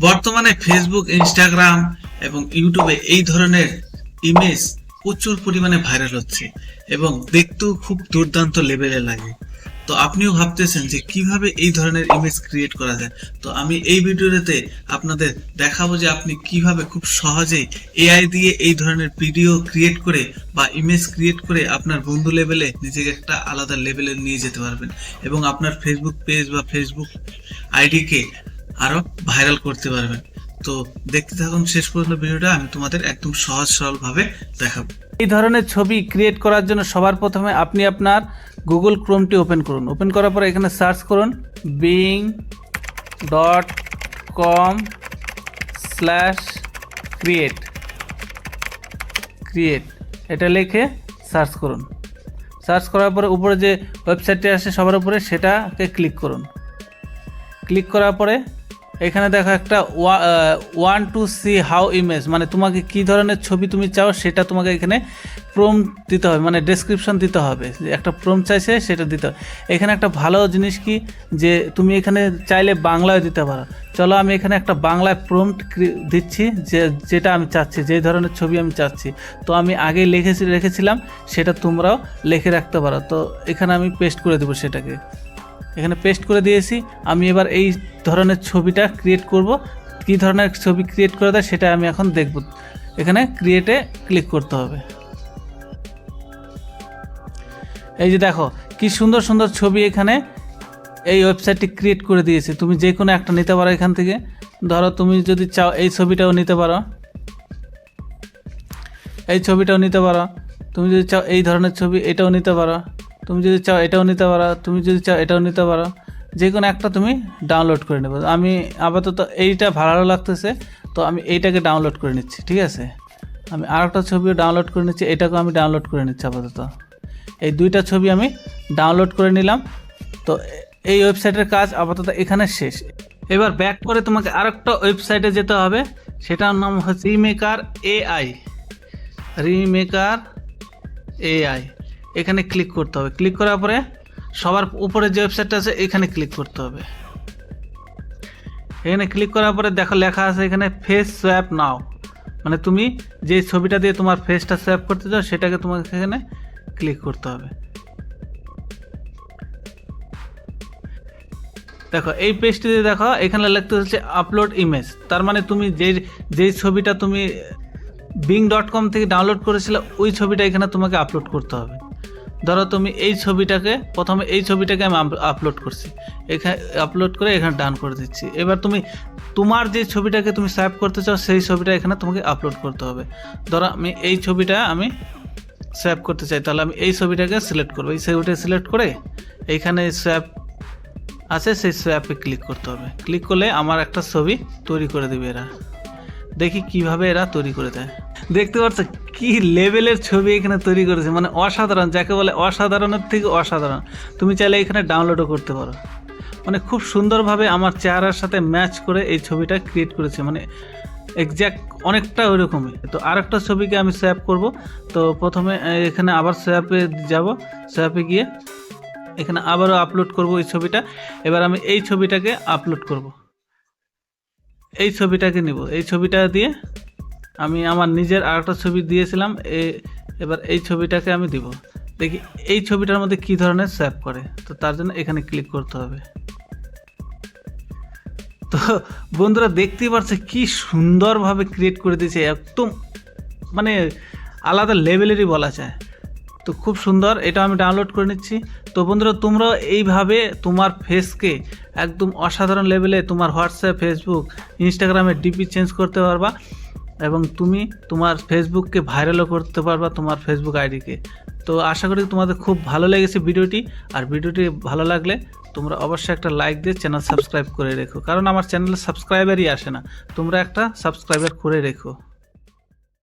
বর্তমানে Facebook Instagram এবং ইউটিউবে এই ধরনের ইমেজ প্রচুর পরিমাণে ভাইরাল হচ্ছে এবং দেখতেও খুব দুর্দান্ত লেভেলে লাগে। তো আপনিও ভাবতেছেন যে কীভাবে এই ধরনের ইমেজ ক্রিয়েট করা যায়? তো আমি এই ভিডিওতে আপনাদের দেখাবো যে আপনি কীভাবে খুব সহজেই এআই দিয়ে এই ধরনের ভিডিও ক্রিয়েট করে বা ইমেজ ক্রিয়েট করে আপনার বন্ধু লেভেলে নিজেকে একটা আলাদা লেভেলে নিয়ে যেতে পারবেন এবং আপনার ফেসবুক পেজ বা ফেসবুক আইডিকে আরও ভাইরাল করতে পারবেন তো দেখতে থাকুন শেষ পর্যন্ত ভিডিওটা, আমি তোমাদের একদম সহজ সরল ভাবে দেখাবো। এই ধরনের ছবি ক্রিয়েট করার জন্য সবার প্রথমে আপনি আপনার গুগল ক্রোমটি ওপেন করুন। ওপেন করার পরে এখানে সার্চ করুন Bing dot com slash create create এটা লিখে সার্চ করুন। সার্চ করার পরে উপরে যে ওয়েবসাইটটি আসে সবার উপরে সেটাকে ক্লিক করুন। ক্লিক করার পরে এখানে দেখো একটা one to see how image মানে তোমাকে কি ধরনের ছবি তুমি চাও সেটা তোমাকে এখানে প্রোম দিতে হবে মানে ডেসক্রিপশন দিতে হবে একটা প্রোম চাইছে সেটা দিতে হবে। এখানে একটা ভালো জিনিস কি, যে তুমি এখানে চাইলে বাংলায় দিতে পারো। চলো আমি এখানে একটা বাংলায় প্রোম্পট দিচ্ছি, যে যেটা আমি চাচ্ছি, যে ধরনের ছবি আমি চাচ্ছি। তো আমি আগে লিখেছি, রেখেছিলাম, সেটা তোমরাও লিখে রাখতে পারো। তো এখানে আমি পেস্ট করে দেবো সেটাকে। এখানে পেস্ট করে দিয়েছি। আমি এবার এই ধরনের ছবিটা ক্রিয়েট করব। কী ধরনের ছবি ক্রিয়েট করে দেয় সেটা আমি এখন দেখব। এখানে ক্রিয়েটে ক্লিক করতে হবে। এই যে দেখো, কি সুন্দর সুন্দর ছবি এখানে এই ওয়েবসাইটটি ক্রিয়েট করে দিয়েছে। তুমি যে কোনো একটা নিতে পারো এখান থেকে। ধরো তুমি যদি চাও এই ছবিটাও নিতে পারো। এই ছবিটাও নিতে পারো। তুমি যদি চাও এই ধরনের ছবি এটাও নিতে পারো। তুমি যদি চাও এটাও নিতে পারো, তুমি যদি চাও এটাও নিতে পারো যে কোনো একটা তুমি ডাউনলোড করে নেবে। আমি আপাতত এইটা ভালো লাগতেছে, তো আমি এইটাকে ডাউনলোড করে নিচ্ছি, ঠিক আছে? আমি আর একটা ছবিও ডাউনলোড করে নিচ্ছি, এটাকেও আমি ডাউনলোড করে নিচ্ছি আপাতত। এই দুইটা ছবি আমি ডাউনলোড করে নিলাম। তো এই ওয়েবসাইটের কাজ আপাতত এখানে শেষ। এবার ব্যাক করে তোমাকে আরেকটা ওয়েবসাইটে যেতে হবে, সেটার নাম হচ্ছে রিমেকার এআই রিমেকার এআই এখানে ক্লিক করতে হবে। ক্লিক করার পরে সবার উপরে যে ওয়েবসাইটটা আছে, এখানে ক্লিক করতে হবে। এখানে ক্লিক করার পরে দেখো লেখা আছে এখানে ফেস সোয়াপ নাও মানে তুমি যে ছবিটা দিয়ে তোমার ফেসটা সোয়াপ করতে চাও, সেটাকে তোমাকে এখানে ক্লিক করতে হবে। দেখো, এই পেজটিতে দেখো, এখানে লিখতে হচ্ছে আপলোড ইমেজ তার মানে তুমি যে যেই ছবিটা তুমি বিং ডট কম থেকে ডাউনলোড করেছিলে, ওই ছবিটা এখানে তোমাকে আপলোড করতে হবে। ধরো তুমি এই ছবিটাকে, প্রথমে এই ছবিটাকে আমি আপলোড করছি। এখানে আপলোড করে এখানে ডান করে দিচ্ছি। এবার তুমি, তোমার যে ছবিটাকে তুমি সেভ করতে চাও, সেই ছবিটা এখানে তোমাকে আপলোড করতে হবে। ধরো আমি এই ছবিটা আমি সেভ করতে চাই, তাহলে আমি এই ছবিটাকে সিলেক্ট করব। এই ছবিটা সিলেক্ট করে এইখানে স্যাপ আছে, সেই স্যাপে ক্লিক করতে হবে। ক্লিক করলে আমার একটা ছবি তৈরি করে দেবে এরা। দেখি কীভাবে এরা তৈরি করে দেয়। দেখতে পাচ্ছ কি লেভেলের ছবি এখানে তৈরি করেছে? মানে অসাধারণ, যাকে বলে অসাধারণের থেকে অসাধারণ। তুমি চাইলে এখানে ডাউনলোডও করতে পারো। মানে খুব সুন্দরভাবে আমার চেহারার সাথে ম্যাচ করে এই ছবিটা ক্রিয়েট করেছে। মানে এক্স্যাক্ট অনেকটা ওইরকমই। তো আরেকটা ছবিকে আমি সেভ করব। তো প্রথমে এখানে আবার সেভে যাব। সেভে গিয়ে এখানে আবারও আপলোড করব এই ছবিটা। এবার আমি এই ছবিটাকে আপলোড করব। এই ছবিটাকে নিব। এই ছবিটা দিয়ে আমি আমার নিজের আরেকটা ছবি দিয়েছিলাম, এ- এবার এই ছবিটাকে আমি দিব। দেখি, এই ছবিটার মধ্যে কি ধরনের সেভ করে? তো তার জন্য এখানে ক্লিক করতে হবে। তো বন্ধুরা দেখতেই পারছে কি সুন্দরভাবে ক্রিয়েট করে দিয়েছে, একদম মানে আলাদা লেভেলেরই বলা যায়। তো খুব সুন্দর, এটা আমি ডাউনলোড করে নিচ্ছি। তো বন্ধুরা তোমরাও এইভাবে তোমার ফেসকে একদম অসাধারণ লেভেলে তোমার হোয়াটসঅ্যাপ ফেসবুক ইনস্টাগ্রামে ডিপি চেঞ্জ করতে পারবা। এবং তুমি তোমার ফেসবুককে ভাইরালও করতে পারবা তোমার ফেসবুক আইডিকে তো আশা করি তোমাদের খুব ভালো লেগেছে ভিডিওটি। আর ভিডিওটি ভালো লাগলে তোমরা অবশ্যই একটা লাইক দিয়ে চ্যানেল সাবস্ক্রাইব করে রেখো। কারণ আমার চ্যানেলে সাবস্ক্রাইবারই আসে না। তোমরা একটা সাবস্ক্রাইবার করে রেখো।